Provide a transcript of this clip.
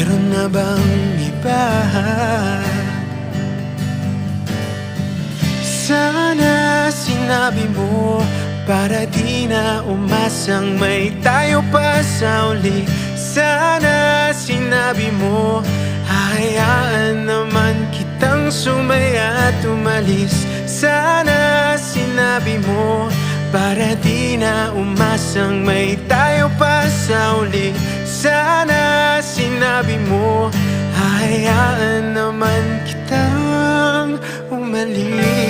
na bang iba? Sana sinabi mo Para di na umasang may tayo pa sa uli Sana sinabi mo Hayaan naman kitang sumaya at umalis Sana sinabi mo Para di na umasang may tayo pa sa sinabi mo Hayaan naman kitang umalis